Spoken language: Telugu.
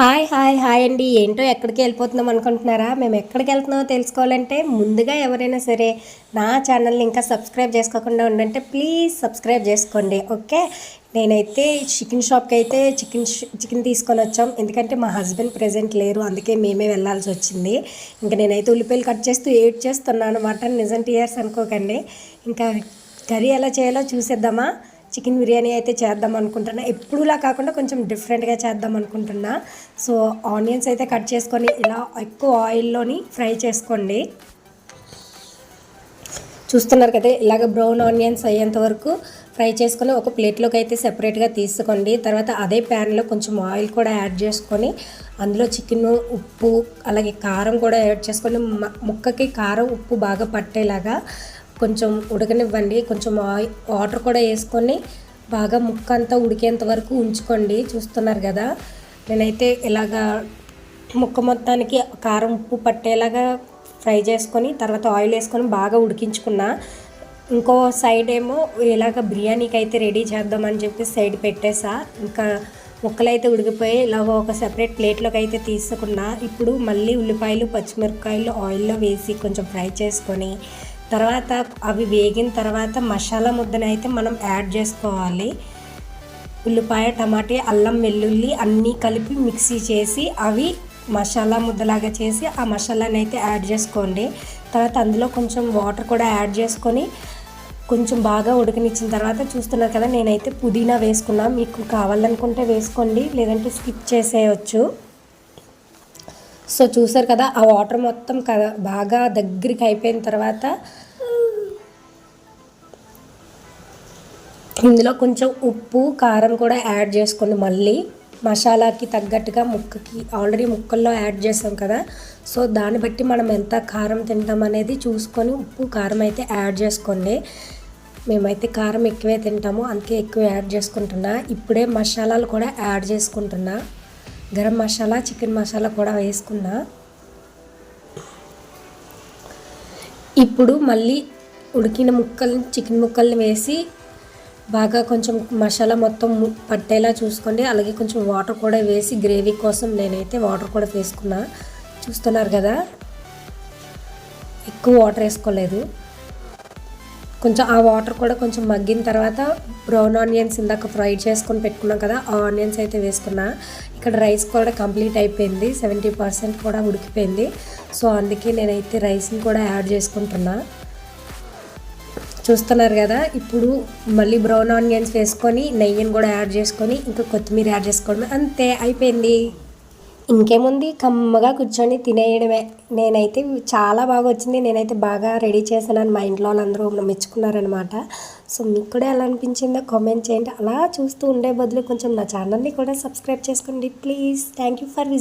హాయ్ హాయ్ హాయ్ అండి. ఏంటో ఎక్కడికి వెళ్ళిపోతున్నాం అనుకుంటున్నారా? మేము ఎక్కడికి వెళ్తున్నామో తెలుసుకోవాలంటే ముందుగా ఎవరైనా సరే నా ఛానల్ని ఇంకా సబ్స్క్రైబ్ చేసుకోకుండా ఉండంటే ప్లీజ్ సబ్స్క్రైబ్ చేసుకోండి ఓకే? నేనైతే చికెన్ షాప్కి అయితే చికెన్ చికెన్ తీసుకొని వచ్చాం. ఎందుకంటే మా హస్బెండ్ ప్రెజెంట్ లేరు. అందుకే మేమే వెళ్ళాల్సి వచ్చింది. ఇంకా నేనైతే ఉల్లిపాయలు కట్ చేస్తూ ఏడ్ చేస్తున్నాను. అనమాట నిజం టీయర్స్ అనుకోకండి. ఇంకా కర్రీ ఎలా చేయాలో చూసేద్దామా? చికెన్ బిర్యానీ అయితే చేద్దాం అనుకుంటున్నా. ఎప్పుడులా కాకుండా కొంచెం డిఫరెంట్గా చేద్దాం అనుకుంటున్నా. సో ఆనియన్స్ అయితే కట్ చేసుకొని ఇలా ఎక్కువ ఆయిల్లోని ఫ్రై చేసుకోండి. చూస్తున్నారు కదా ఇలాగ బ్రౌన్ ఆనియన్స్ అయ్యేంత వరకు ఫ్రై చేసుకొని ఒక ప్లేట్లోకి అయితే సెపరేట్గా తీసుకోండి. తర్వాత అదే ప్యాన్లో కొంచెం ఆయిల్ కూడా యాడ్ చేసుకొని అందులో చికెన్ ఉప్పు అలాగే కారం కూడా యాడ్ చేసుకొని ముక్కకి కారం ఉప్పు బాగా పట్టేలాగా కొంచెం ఉడకనివ్వండి. కొంచెం వాటర్ కూడా వేసుకొని బాగా ముక్క అంతా ఉడికేంత వరకు ఉంచుకోండి. చూస్తున్నారు కదా? నేనైతే ఇలాగా ముక్క మొత్తానికి కారం ఉప్పు పట్టేలాగా ఫ్రై చేసుకొని తర్వాత ఆయిల్ వేసుకొని బాగా ఉడికించుకున్నా ఇంకో సైడ్ ఏమో ఇలాగ బిర్యానీకి అయితే రెడీ చేద్దామని చెప్పి సైడ్ పెట్టేసా. ఇంకా ముక్కలు అయితే ఉడికిపోయి ఇలాగ ఒక సెపరేట్ ప్లేట్లోకి అయితే తీసుకున్నా. ఇప్పుడు మళ్ళీ ఉల్లిపాయలు పచ్చిమిరపకాయలు ఆయిల్లో వేసి కొంచెం ఫ్రై చేసుకొని తర్వాత అవి వేగిన తర్వాత మసాలా ముద్దను అయితే మనం యాడ్ చేసుకోవాలి. ఉల్లిపాయ టమాటా అల్లం వెల్లుల్లి అన్నీ కలిపి మిక్సీ చేసి అవి మసాలా ముద్దలాగా చేసి ఆ మసాలాని అయితే యాడ్ చేసుకోండి. తర్వాత అందులో కొంచెం వాటర్ కూడా యాడ్ చేసుకొని కొంచెం బాగా ఉడకనిచ్చిన తర్వాత చూస్తున్నారు కదా నేనైతే పుదీనా వేసుకున్నా. మీకు కావాలనుకుంటే వేసుకోండి లేదంటే స్కిప్ చేసేయచ్చు. సో చూసారు కదా ఆ వాటర్ మొత్తం కదా బాగా దగ్గరికి అయిపోయిన తర్వాత ఇందులో కొంచెం ఉప్పు కారం కూడా యాడ్ చేసుకోండి మళ్ళీ. మసాలాకి తగ్గట్టుగా ముక్కకి ఆల్రెడీ ముక్కల్లో యాడ్ చేసాం కదా. సో దాన్ని బట్టి మనం ఎంత కారం తింటాం అనేది చూసుకొని ఉప్పు కారం అయితే యాడ్ చేసుకోండి. మేమైతే కారం ఎక్కువే తింటాము అందుకే ఎక్కువ యాడ్ చేసుకుంటున్నా. ఇప్పుడే మసాలాలు కూడా యాడ్ చేసుకుంటున్నా. గరం మసాలా చికెన్ మసాలా కూడా వేసుకున్నా. ఇప్పుడు మళ్ళీ ఉడికిన ముక్కల్ని చికెన్ ముక్కల్ని వేసి బాగా కొంచెం మసాలా మొత్తం పట్టేలా చూసుకోండి. అలాగే కొంచెం వాటర్ కూడా వేసి గ్రేవీ కోసం నేనైతే వాటర్ కూడా వేసుకున్నా. చూస్తున్నారు కదా? ఎక్కువ వాటర్ వేసుకోలేదు. కొంచెం ఆ వాటర్ కూడా కొంచెం మగ్గిన తర్వాత బ్రౌన్ ఆనియన్స్ ఇందాక ఫ్రై చేసుకొని పెట్టుకున్నాం కదా ఆ ఆనియన్స్ అయితే వేసుకున్నా. ఇక్కడ రైస్ కూడా కంప్లీట్ అయిపోయింది సెవెంటీ పర్సెంట్ కూడా ఉడికిపోయింది. సో అందుకే నేనైతే రైస్ని కూడా యాడ్ చేసుకుంటున్నా. చూస్తున్నారు కదా ఇప్పుడు మళ్ళీ బ్రౌన్ ఆనియన్స్ వేసుకొని నెయ్యిని కూడా యాడ్ చేసుకొని ఇంకా కొత్తిమీర యాడ్ చేసుకోవడం అంతే అయిపోయింది. ఇంకేముంది? కమ్మగా కూర్చొని తినేయడమే. నేనైతే చాలా బాగా వచ్చింది. నేనైతే బాగా రెడీ చేశానని మా ఇంట్లో వాళ్ళందరూ మెచ్చుకున్నారనమాట సో మీకు కూడా ఎలా అనిపించిందో కామెంట్ చేయండి. అలా చూస్తూ ఉండే బదులు కొంచెం నా ఛానల్ని కూడా సబ్స్క్రైబ్ చేసుకోండి. Please. Thank you for visit